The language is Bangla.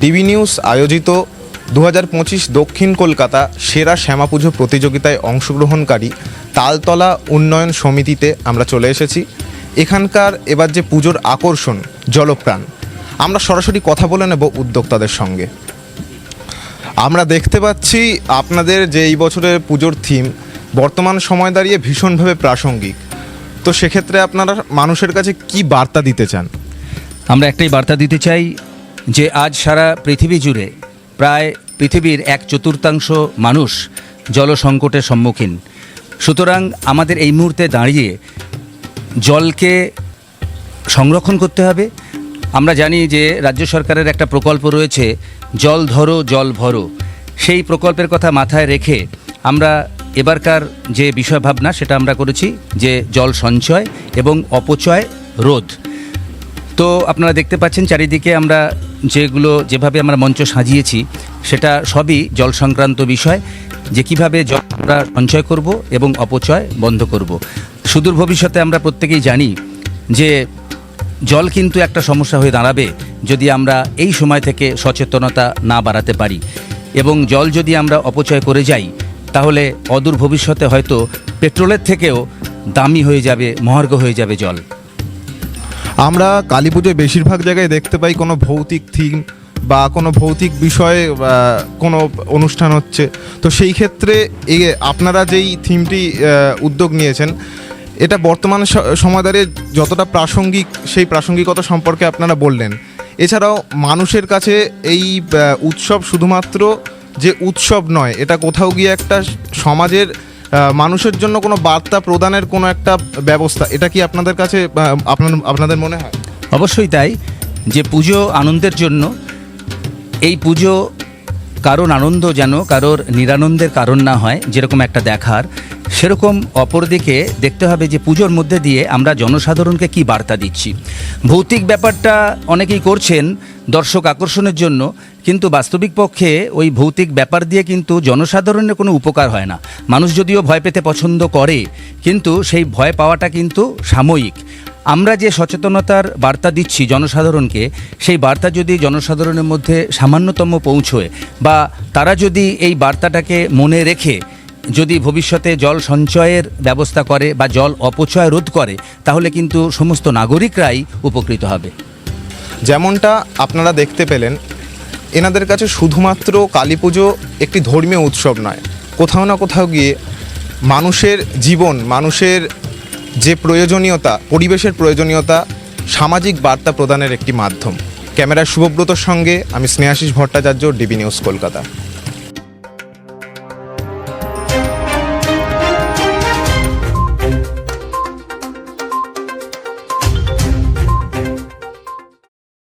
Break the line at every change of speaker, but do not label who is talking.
টিভি নিউজ আয়োজিত দু হাজার পঁচিশ দক্ষিণ কলকাতা সেরা শ্যামা পুজো প্রতিযোগিতায় অংশগ্রহণকারী তালতলা উন্নয়ন সমিতিতে আমরা চলে এসেছি। এখানকার এবার যে পুজোর আকর্ষণ, জলপ্রাণ, আমরা সরাসরি কথা বলে নেব উদ্যোক্তাদের সঙ্গে। আমরা দেখতে পাচ্ছি আপনাদের যে এই বছরের পুজোর থিম, বর্তমান সময় দাঁড়িয়ে ভীষণভাবে প্রাসঙ্গিক। তো সেক্ষেত্রে আপনারা মানুষের কাছে কি বার্তা দিতে চান?
আমরা একটাই বার্তা দিতে চাই যে আজ সারা পৃথিবী জুড়ে প্রায় পৃথিবীর এক চতুর্থাংশ মানুষ জল সংকটের সম্মুখীন। সুতরাং আমাদের এই মুহূর্তে দাঁড়িয়ে জলকে সংরক্ষণ করতে হবে। আমরা জানি যে রাজ্য সরকারের একটা প্রকল্প রয়েছে, জল ধরো, জল ভরো। সেই প্রকল্পের কথা মাথায় রেখে আমরা এবারকার যে বিষয় ভাবনা সেটা আমরা করেছি যে জল সঞ্চয় এবং অপচয় রোধ। তো আপনারা দেখতে পাচ্ছেন চারিদিকে আমরা যেগুলো যেভাবে আমরা মঞ্চ সাজিয়েছি, সেটা সবই জল সংক্রান্ত বিষয়, যে কীভাবে জল আমরা সঞ্চয় করব এবং অপচয় বন্ধ করব। সুদূর ভবিষ্যতে আমরা প্রত্যেকেই জানি যে জল কিন্তু একটা সমস্যা হয়ে দাঁড়াবে যদি আমরা এই সময় থেকে সচেতনতা না বাড়াতে পারি। এবং জল যদি আমরা অপচয় করে যাই, তাহলে অদূর ভবিষ্যতে হয়তো পেট্রোলের থেকেও দামি হয়ে যাবে, মহার্ঘ হয়ে যাবে জল।
আমরা কালী পুজোয় বেশিরভাগ জায়গায় দেখতে পাই কোনো ভৌতিক থিম বা কোনো ভৌতিক বিষয়ে কোনো অনুষ্ঠান হচ্ছে। তো সেই ক্ষেত্রে এই আপনারা যেই থিমটি উদ্যোগ নিয়েছেন, এটা বর্তমান সময় দাঁড়িয়ে যতটা প্রাসঙ্গিক, সেই প্রাসঙ্গিকতা সম্পর্কে আপনারা বললেন। এছাড়াও মানুষের কাছে এই উৎসব শুধুমাত্র যে উৎসব নয়, এটা কোথাও গিয়ে একটা সমাজের মানুষের জন্য কোনো বার্তা প্রদানের কোনো একটা ব্যবস্থা, এটা কি আপনাদের কাছে আপনার, আপনাদের মনে হয়?
অবশ্যই তাই, যে পুজো আনন্দের জন্য, এই পুজো কারোর আনন্দ যেন কারোর নিরানন্দের কারণ না হয়, যেরকম একটা দেখার সেরকম অপরদিকে দেখতে হবে যে পুজোর মধ্যে দিয়ে আমরা জনসাধারণকে কি বার্তা দিচ্ছি। ভৌতিক ব্যাপারটা অনেকেই করছেন দর্শক আকর্ষণের জন্য, কিন্তু বাস্তবিক পক্ষে ওই ভৌতিক ব্যাপার দিয়ে কিন্তু জনসাধারণের কোনো উপকার হয় না। মানুষ যদিও ভয় পেতে পছন্দ করে, কিন্তু সেই ভয় পাওয়াটা কিন্তু সাময়িক। আমরা যে সচেতনতার বার্তা দিচ্ছি জনসাধারণকে, সেই বার্তা যদি জনসাধারণের মধ্যে সামান্যতম পৌঁছয়, বা তারা যদি এই বার্তাটাকে মনে রেখে যদি ভবিষ্যতে জল সঞ্চয়ের ব্যবস্থা করে বা জল অপচয় রোধ করে, তাহলে কিন্তু সমস্ত নাগরিকরাই উপকৃত হবে।
যেমনটা আপনারা দেখতে পেলেন, এনাদের কাছে শুধুমাত্র কালী পুজো একটি ধর্মীয় উৎসব নয়। কোথাও না কোথাও গিয়ে মানুষের জীবন, মানুষের যে প্রয়োজনীয়তা, পরিবেশের প্রয়োজনীয়তা সামাজিক বার্তা প্রদানের একটি মাধ্যম। ক্যামেরায় শুভব্রতর সঙ্গে আমি স্নেহাশিস ভট্টাচার্য, ডিবি নিউজ, কলকাতা।